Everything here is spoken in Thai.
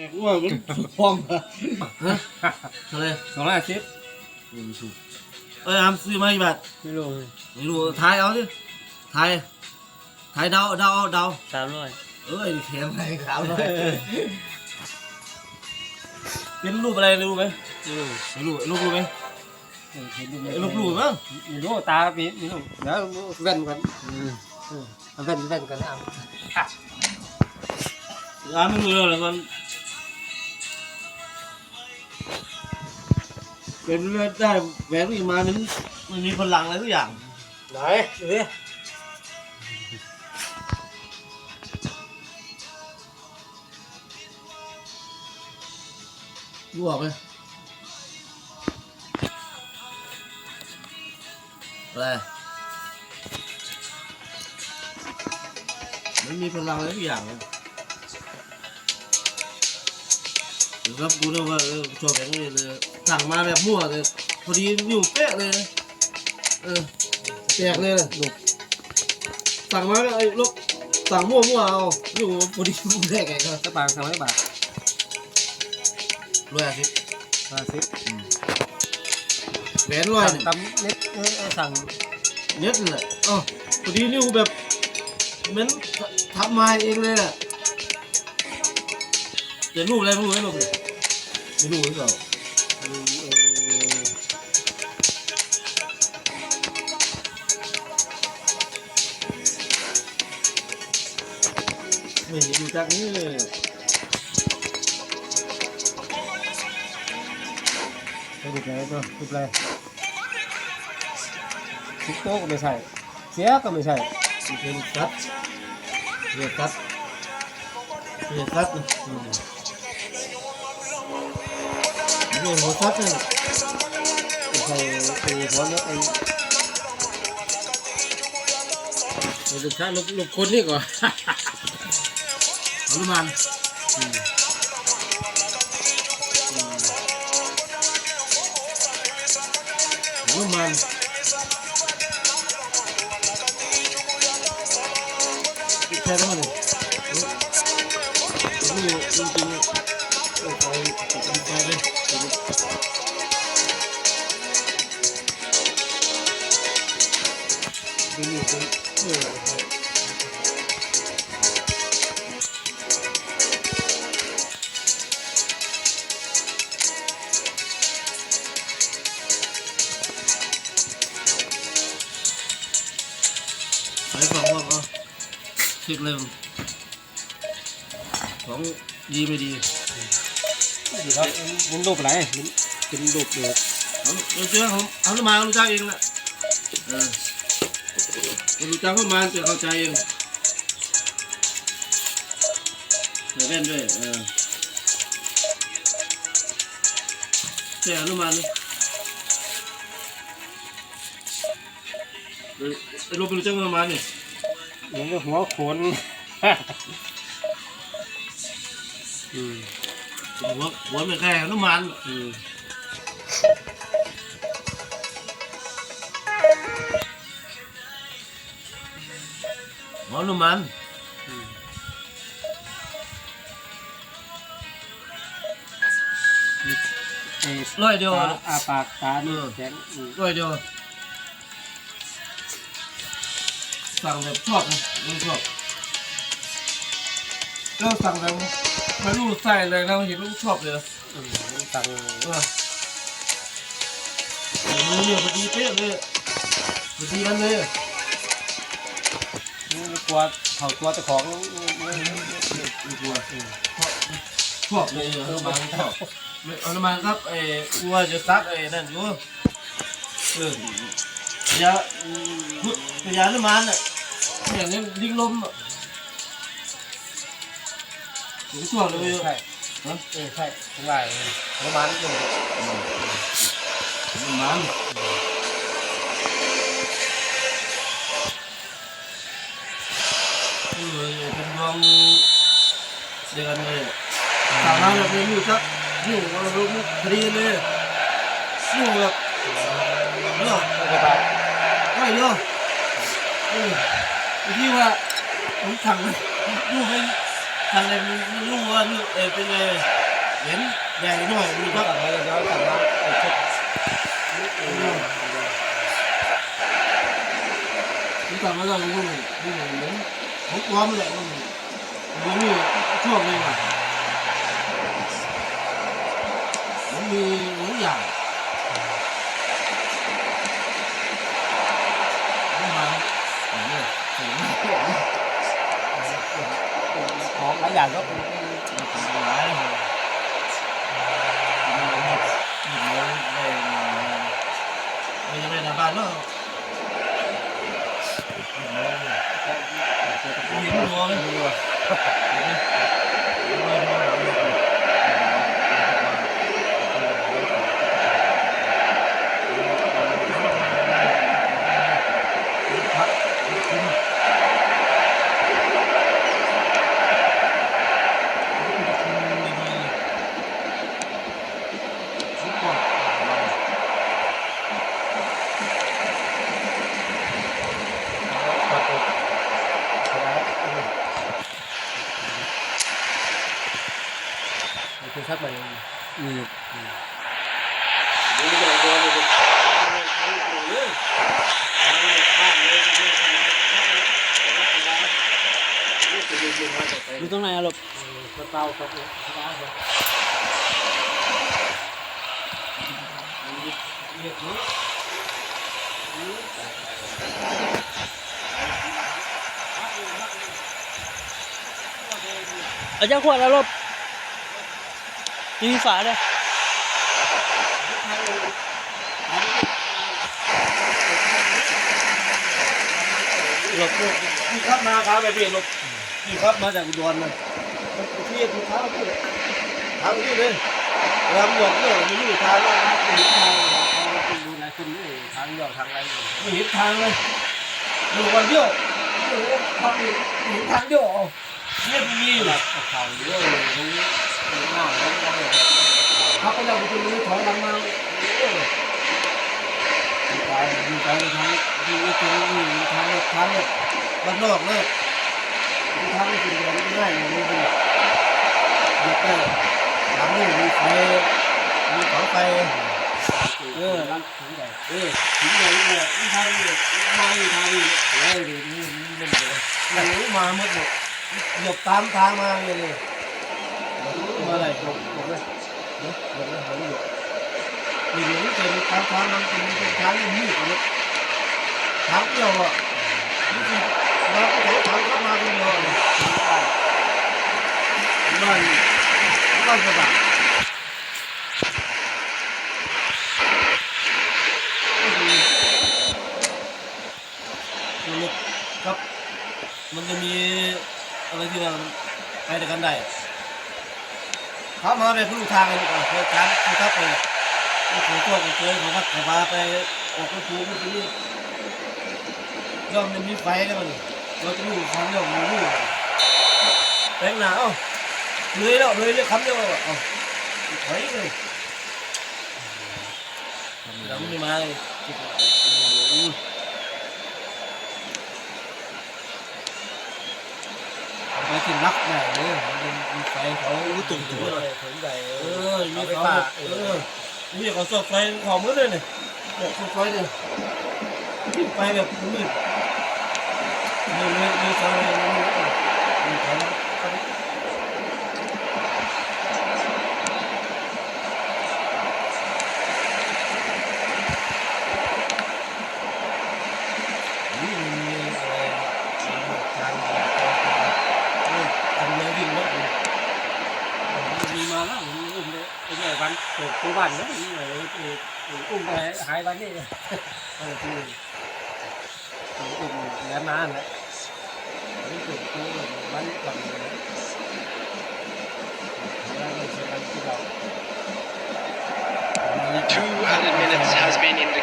แต่กูว่ามันฟองอะฮะอะไรสองร้อยห้าสิบเอ้ยอามซื้อมากี่บาทไม่รู้ไม่รู้ทายเอาดิทายทายเดาเดาเอาเดาสามร้อยเอ้ยแถมให้ขาวหน่อยเป็นรูปอะไรรู้ไหมไม่รู้ไม่รู้รูปรู้ไหมเห็นดูไหมไอ้รูปรู้มั้งไม่รู้ตาปีไม่รู้เดี๋ยวแว่นกันเอาแว่นแว่นกันเอาอามไม่รู้เลยแล้วมัน เป็นเลือดได้แหวนอีกมานึงมันมีพลังอะไรทุกอย่าง ไหนดูดิรู้ออกไหมอะไรมันมีพลังอะไรทุกอย่างเลย ครับกูเนี่ยว่าเออชอบแบบนี้เลยสั่งมาแบบมั่วเลยพอดีนิ้วเป๊ะเลยนะเออแตกเลยนะลูกสั่งมาก็ไอ้ลูกสั่งมั่วมั่วเอาอยู่พอดีลูกแตกไงก็กระปางสามร้อยบาทร้อยสิบห้าสิบแหวนร้อยสั่งตำเน็ตเออสั่งเน็ตเลยอ๋อพอดีนิ้วแบบเหมือนทำมาเองเลยแหละ เดี๋ยวรูปอะไรไม่รู้ไม่รู้เลยไม่รู้หรือเปล่าไม่เห็นอยู่จากนี้เลยไปดูไหนตัวดูอะไรสิบโต๊ะก็ไม่ใช่เสียก็ไม่ใช่เป็นคัดเรียกคัดเรียกคัดนะ เรียกหัวคัดเนี่ยไม่ใช่ตัวพร้อมแล้วไอ้เราจะใช้ลูกลูกคนนี่ก่อนหนุมานอืมหนุมานแค่นั้นเลยนี่จริงๆโอ้ยไปไปเลย ดูนี่เป็นเออไปฟังว่าก็เช็คเลยของดีไม่ดี ดีครับมันรูปอะไรมันเป็นรูปเด็กเอาเราเจอผมเอาลูกมารู้จักเองแหละเออรู้จักเข้ามาจะเข้าใจเองใส่แว่นด้วยเออใส่อนุมาเลยเออไอ้รูปเป็นรู้จักเข้ามาเนี่ยมันก็หัวโขนอืม หัวหัวไม่แค่อนุมานอืมหัวอนุมานไอ้ร้อยเดียวตาอาปากตานี่แข็งอืมร้อยเดียวสั่งแบบชอบนะไม่ชอบก็สั่งแบบ ไม่รู้ใส่อะไรนะเห็นลูกชอบเลยนะตังเออมือพอดีเป๊ะเลยพอดีกันเลยนี่กลัวเผาตัวจ้าของไม่กลัวอืมชอบเลยอนุมานชอบไม่อนุมานครับไอ้กลัวจะซักไอ้นั่นอยู่เออยาพุทธยาอนุมานอะอย่างนี้ลิงลมอะ ถึงช่วงเลยใช่ฮะเออใช่ทั้งหลายประมาณหนึ่งมันเออเป็นดวงเดียวกันเลยสามารถแบบนี้อยู่สักอยู่เรารู้พอดีเลยอยู่แบบเนาะไม่ไปไม่เนาะเออที่ว่าผมสั่งอยู่เป็น ทางในไม่รู้ว่านี่เออเป็นไงเห็นใหญ่หน่อยมีก็พักกลับมาแล้วกลับมาไอ้เช็ดมีกลับมาแล้วมันก็มีมีเหมือนผมพร้อมแหละมันมันมีช่วงนึงอะมันมีหลายอย่างไม่มาเนี่ยเสียงไม่เปลี่ยน ของหลายอย่างก็มันทำร้ายเลยกินแล้วได้ไม่ยังไม่ทำบ้านเนาะเห็นหัวไหม มีว่ะ คือชักไปมี อยู่ตรงไหนอะลูกเตาครับเอาจ้าขวดแล้วลูกมีฝาด้วย หลบพี่ครับมาครับไปเปลี่ยนหลบพี่ครับมาจากอุดรนะพี่พี่ครับพี่ทางนี้เลยรำหลบเนี่ยมันอยู่ทางแล้วมันเห็นทางดูแลขึ้นนี่ทางหยอดทางอะไรไม่เห็นทางเลยอยู่วันเดียวทางเห็นทางเดียวเนี่ยมีอยู่หลับเขาเยอะเลยตรงหน้าแล้วก็เลยเขาก็ยังไปตรงนี้ถอยหลังมา ไปดูไปทางที่นี่ตรงนี้ทางทางเนี่ยบ้านนอกเนี่ยทางนี้เป็นอะไรง่ายเลยนี่เด็กได้ทางนี้มีไฟมีเสาไฟเออร้านถึงใหญ่เออถึงไหนเนี่ยทางนี้มาอยู่ทางนี้โอ้ยดูนี่มันเลยอย่างนี้มาหมดหมดหยบตามทางมาเลยเลยมาอะไรหยบหยบเลยเนาะหยบเลยหยบ มีเหลงเต็มทางทางมันเป็นเป็นทางที่มืดเลยทางเดียวอะนี่คือเราก็ถือทางเข้ามาคนเดียวเลยบ้านบ้านสบายครับ มันจะมีอะไรที่ว่าไปด้วยกันได้เขามาแบบรู้ทางเลยเคยการคือถ้าไป คือตัวก็เคยเขาพัดเขาพาไปออกไปปูไปที่นี่ย่อมมันมีไฟแล้วมันเราจะรู้ทางย่อมมันรู้แปลงหนาเอ้าเลยแล้วเลยเลยคำเดียวเอ้าถอยเลยแล้วมันไม่มาเลยไปถึงรักใหญ่เลยมันมีไฟเขาตุ่มๆเลยถึงใหญ่เออมีเขาเออ มีเขาสอบไฟเขามืดเลยเนี่ยบอกสอบไฟเนี่ยไฟแบบมืดมีมีมีไฟมีมีไฟนี่มีอะไรทางทางทางเรือวิ่งรถ มีมาแล้วผมอุ้มเลยไอ้เนี่ยวันเกิดตัวบ้านเนี่ยนี่เลยอุ้มไปหาย วันนี้เออคืออุ้มแล้วนานแล้วนี่เกิดตัววันก่อนเลยแล้วก็เสร็จแล้วที่เรา200 minutes has been in the